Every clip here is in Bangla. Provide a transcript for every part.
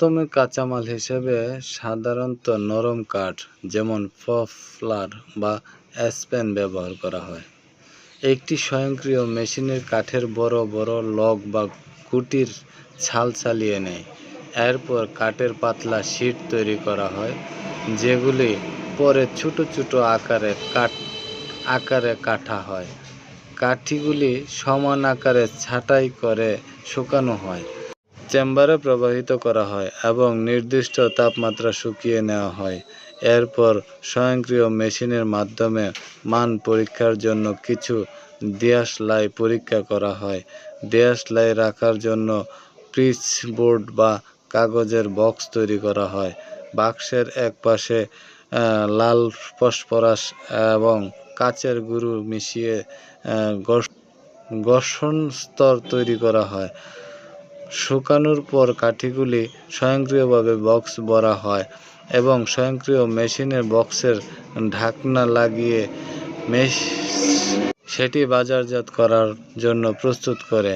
প্রথমে কাঁচামাল হিসেবে সাধারণত নরম কাঠ, যেমন পপলার বা অ্যাসপেন ব্যবহার করা হয়। একটি স্বয়ংক্রিয় মেশিনের কাঠের বড় বড় লগ বা কুটির ছাল চালিয়ে নেয়। এরপর কাঠের পাতলা শিট তৈরি করা হয়, যেগুলি পরে ছোট ছোট আকারে কাট আকারে কাটা হয়। কাঠিগুলি সমান আকারে ছাঁটাই করে শুকানো হয়। চেম্বারে প্রবাহিত করা হয় এবং নির্দিষ্ট তাপমাত্রা শুকিয়ে নেওয়া হয়। এরপর স্বয়ংক্রিয় মেশিনের মাধ্যমে মান পরীক্ষার জন্য কিছু দিয়াশলাই পরীক্ষা করা হয়। দিয়াশলাই রাখার জন্য পিচ বোর্ড বা কাগজের বক্স তৈরি করা হয়। বাক্সের এক পাশে লাল ফসফরাস এবং কাচের গুঁড়ো মিশিয়ে ঘর্ষণ স্তর তৈরি করা হয়। শুকানোর পর কাঠিগুলি স্বয়ংক্রিয়ভাবে বক্স ভরা হয় এবং স্বয়ংক্রিয় মেশিনের বক্সের ঢাকনা লাগিয়ে মেশ সেটি বাজারজাত করার জন্য প্রস্তুত করে।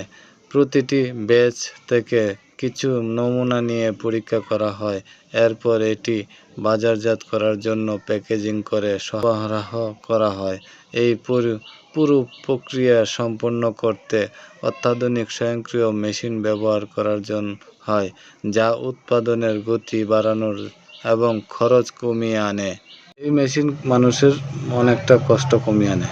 প্রতিটি বেচ থেকে কিছু নমুনা নিয়ে পরীক্ষা করা হয়। এরপর এটি বাজারজাত করার জন্য প্যাকেজিং করে সরবরাহ করা হয়। এই পুরো পুরো প্রক্রিয়া সম্পন্ন করতে অত্যাধুনিক স্বয়ংক্রিয় মেশিন ব্যবহার করার জন্য হয়, যা উৎপাদনের গতি বাড়ানোর এবং খরচ কমিয়ে আনে। এই মেশিন মানুষের অনেকটা কষ্ট কমিয়ে আনে।